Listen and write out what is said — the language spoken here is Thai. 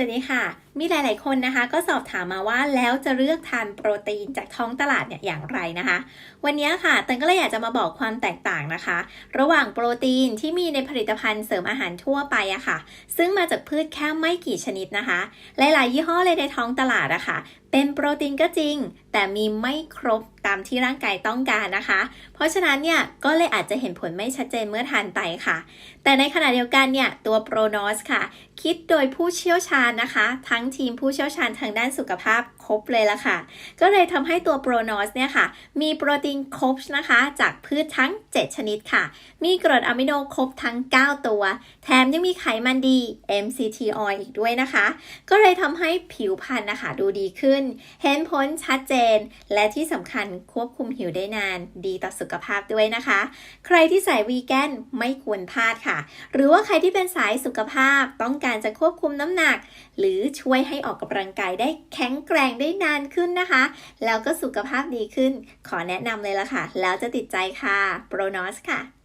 สวัสดีค่ะ มีหลาย ๆ คนนะคะ ก็สอบถามมาว่าแล้วจะเลือกทานโปรตีนจากท้องตลาดเนี่ยอย่างไรนะคะ วันนี้ค่ะเตันก็เลยอยากจะมาบอกความแตกต่างนะคะ ระหว่างโปรตีนที่มีในผลิตภัณฑ์เสริมอาหารทั่วไปอะค่ะ ซึ่งมาจากพืชแค่ไม่กี่ชนิดนะคะ หลาย ๆ ยี่ห้อเลยในท้องตลาดอะค่ะเป็นโปรตีนก็จริง แต่มีไม่ครบตามที่ร่างกายต้องการนะคะ เพราะฉะนั้นเนี่ยก็เลยอาจจะเห็นผลไม่ชัดเจนเมื่อทานไปค่ะ แต่ในขณะเดียวกันเนี่ยตัวโปรนอสค่ะ คิดโดยผู้เชี่ยวชาญนะคะ ทั้งทีมผู้เชี่ยวชาญทางด้านสุขภาพครบเลยละค่ะ ก็เลยทำให้ตัวโปรนอสเนี่ยค่ะ มีโปรตีนครบนะคะ จากพืชทั้ง 7 ชนิดค่ะ มีกรดอะมิโนครบทั้ง 9 ตัว แถมยังมีไขมันดี MCT oil อีกด้วยนะคะ ก็เลยทำให้ผิวพรรณนะคะดูดีขึ้น เห็นผลชัดเจน และที่สำคัญควบคุมหิวได้นาน ดีต่อสุขภาพด้วยนะคะ ใครที่ใสายวีแกนไม่ควรพลาดค่ะ หรือว่าใครที่เป็นสายสุขภาพต้องการจะควบคุมน้ำหนัก หรือช่ววยให้ออกกำลังกายได้แข็งแกร่งได้นานขึ้นนะคะ แล้วก็สุขภาพดีขึ้น ขอแนะนำเลยละค่ะ แล้วจะติดใจค่ะ โปรนอสค่ะ